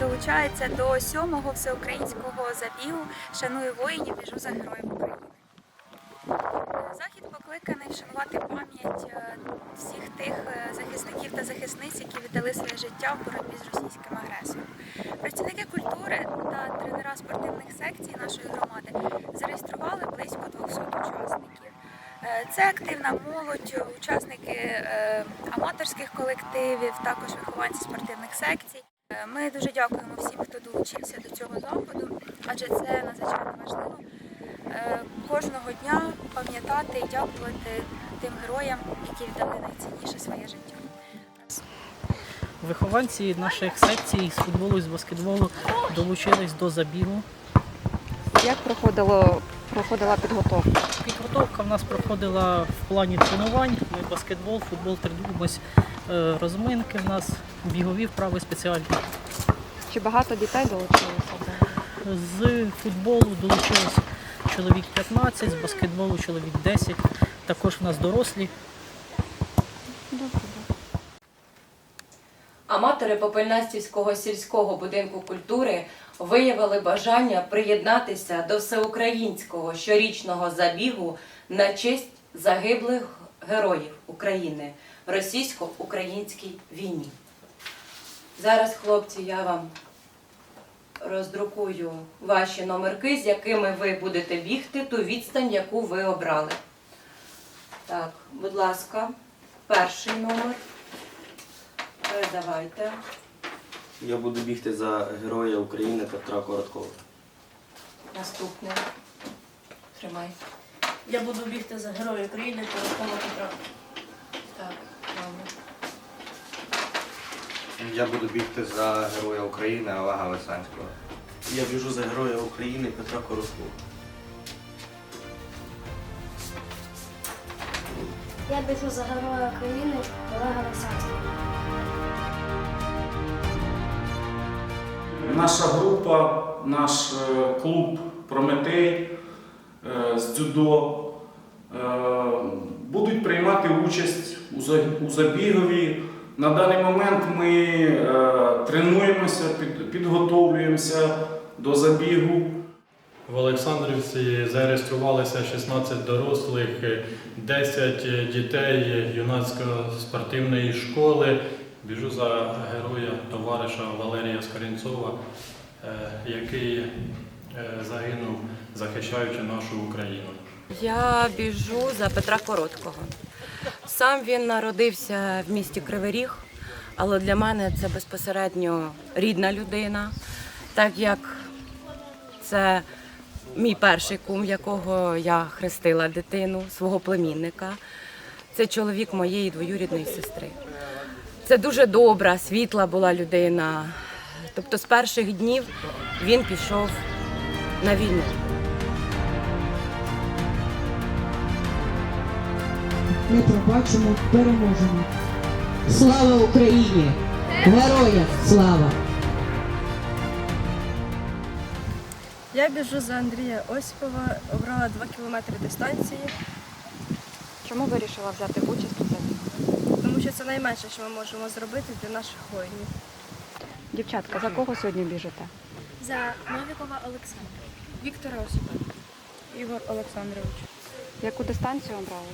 долучається до сьомого всеукраїнського забігу Шаную воїнів біжу за героїв України. Захід покликаний вшанувати пам'ять е, всіх тих е, захисників та захисниць, які віддали своє життя в боротьбі з російським агресором. Працівники культури та тренера спортивних секцій нашої громади зареєстрували близько 200 учасників. Е, Це активна молодь, учасники аматорських колективів, також вихованці спортивних секцій. Ми дуже дякуємо всім, хто долучився до цього заходу, адже це надзвичайно важливо е, кожного дня пам'ятати і дякувати тим героям, які віддали найцінніше своє життя. Вихованці наших секцій з футболу і з баскетболу долучились до забігу. Як проходило, проходила підготовка? Підготовка в нас проходила в плані тренувань. Ми баскетбол, футбол тренуємось, розминки в нас, бігові вправи спеціальні. Чи багато дітей долучилося? З футболу долучилось чоловік 15, з баскетболу чоловік 10. Також в нас дорослі. Аматори Попельнастівського сільського будинку культури виявили бажання приєднатися до всеукраїнського щорічного забігу на честь загиблих героїв України російсько-українській війні. Зараз, хлопці, я вам роздрукую ваші номерки, з якими ви будете бігти ту відстань, яку ви обрали. Так, будь ласка, перший номер. Передавайте. Я буду бігти за героя України Петра Короткова. Наступний. Тримай. Я буду бігти за героя України Короткова Петра. Так, номер. Я буду бігти за героя України Олега Лисанського. Я біжу за героя України Петра Короткова. Я біжу за героя України Олега Лисацького. Наша група, наш е, клуб Прометей е, з дзюдо е, будуть приймати участь у забігові. На даний момент ми е, тренуємося, під- підготовлюємося до забігу. В Олександрівці зареєструвалися 16 дорослих, 10 дітей юнацько-спортивної школи. Біжу за героя товариша Валерія Скорінцова, е, який е, загинув, захищаючи нашу Україну. Я біжу за Петра Короткого. Сам він народився в місті Кривий Ріг, але для мене це безпосередньо рідна людина, так як це мій перший кум, якого я хрестила дитину, свого племінника. Це чоловік моєї двоюрідної сестри. Це дуже добра, світла була людина. Тобто з перших днів він пішов на війну. Не пробачимо, переможемо. Слава Україні! Героям слава! Я біжу за Андрія Осіпова, обрала 2 кілометри дистанції, Чому вирішила взяти участь у забігу? тому що це найменше, що ми можемо зробити для наших воїнів. Дівчатка, за кого сьогодні біжите? За Новікова Олександра. Віктора Осіпова. Ігор Олександрович. Яку дистанцію обрали?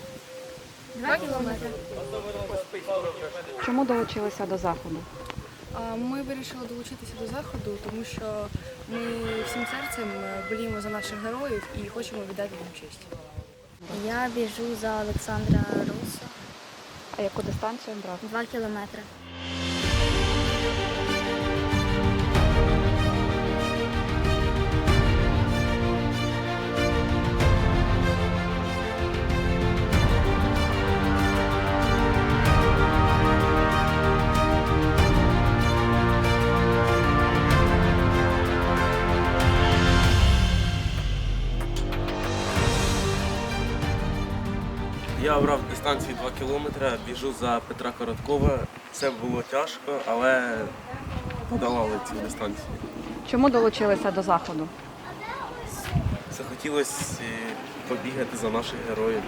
Два кілометри. Чому долучилися до заходу? Ми вирішили долучитися до заходу, тому що ми всім серцем е, боліємо за наших героїв і хочемо віддати їм честь. Я біжу за Олександра Руса. А яку дистанцію обрав? Два кілометри. Я обрав дистанцію 2 кілометри, біжу за Петра Короткова. Це було тяжко, але подолали цю дистанцію. Чому долучилися до заходу? Захотілося е, побігати за наших героїв.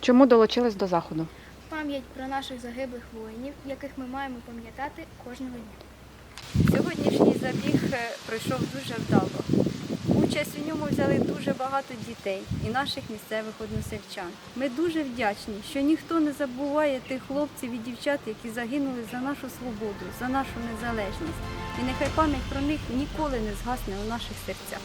Чому долучились до заходу? Пам'ять про наших загиблих воїнів, яких ми маємо пам'ятати кожного дня. Сьогоднішній забіг е, пройшов дуже вдало. Участь у взяли дуже багато дітей і наших місцевих односельчан. Ми дуже вдячні, що ніхто не забуває тих хлопців і дівчат, які загинули за нашу свободу, за нашу незалежність. І нехай пам'ять про них ніколи не згасне у наших серцях.